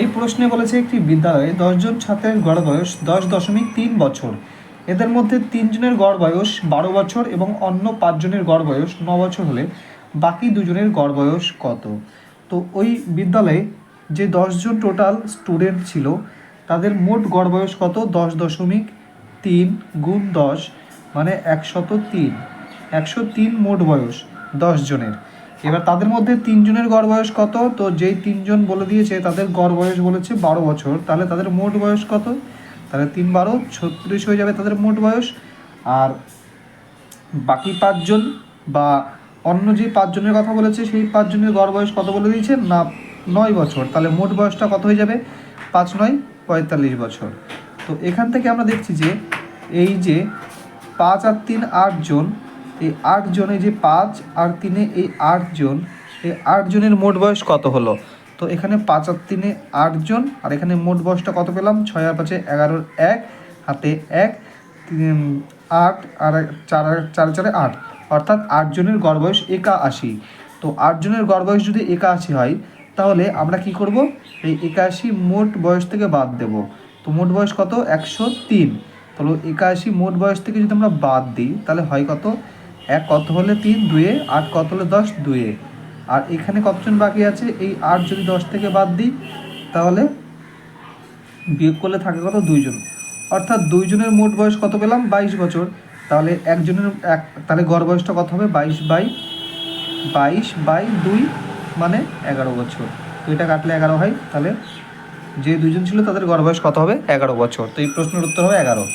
এই প্রশ্নে বলেছে একটি বিদ্যালয়ে দশজন ছাত্রের গড় বয়স দশ দশমিক তিন বছর। এদের মধ্যে তিনজনের গড় বয়স বারো বছর এবং অন্য পাঁচজনের গড় বয়স ন বছর হলে বাকি দুজনের গড় বয়স কত? তো ওই বিদ্যালয়ে যে দশজন টোটাল স্টুডেন্ট ছিল, তাদের মোট গড় বয়স কত? দশ দশমিক তিন গুণ দশ মানে একশত তিন। একশো তিন মোট বয়স দশজনের জনের। এবার তাদের মধ্যে তিনজনের গড় বয়স কত? তো যেই তিনজন বলে দিয়েছে, তাদের গড় বয়স বলেছে বারো বছর। তাহলে তাদের মোট বয়স কত? তাহলে তিন বারো, ছত্রিশ হয়ে যাবে তাদের মোট বয়স। আর বাকি পাঁচজন বা অন্য যে পাঁচজনের কথা বলেছে, সেই পাঁচজনের গড় বয়স কত বলে দিয়েছে? না, নয় বছর। তাহলে মোট বয়সটা কত হয়ে যাবে? পাঁচ নয়, পঁয়তাল্লিশ বছর। তো এখান থেকে আমরা দেখছি যে, এই যে পাঁচ আর তিন আটজন এই আটজনে যে পাঁচ আর তিনে এই আটজন এই আটজনের মোট বয়স কত হলো? তো এখানে পাঁচ আর তিনে আটজন আর এখানে মোট বয়সটা কত পেলাম? ছয় আর পাঁচে এগারোর এক, হাতে এক আট, আর এক- চার চার, চারে আট। অর্থাৎ আটজনের গড় বয়স একাশি। তো আটজনের গড় বয়স যদি একাশি হয়, তাহলে আমরা কি করব? এই একাশি মোট বয়স থেকে বাদ দেব। তো মোট বয়স কত? একশো তিন। তাহলে একাশি মোট বয়স থেকে যদি আমরা বাদ দিই, তাহলে হয় কত? এক কত হলে তিন, দুয়ে, আট কত হলে দশ, দুয়ে। আর এখানে কতজন বাকি আছে? এই আট যদি দশ থেকে বাদ দিই, তাহলে বিয়োগ করলে থাকে কত? দুইজন। অর্থাৎ দুইজনের মোট বয়স কত পেলাম? বাইশ বছর। তাহলে একজনের, এক, তাহলে গড় বয়সটা কত হবে? বাইশ বাই বাইশ বাই দুই মানে এগারো বছর। তো এটা কাটলে এগারো হয়। তাহলে যে দুজন ছিল তাদের গড় বয়স কত হবে? এগারো বছর। তো এই প্রশ্নের উত্তর হবে এগারো।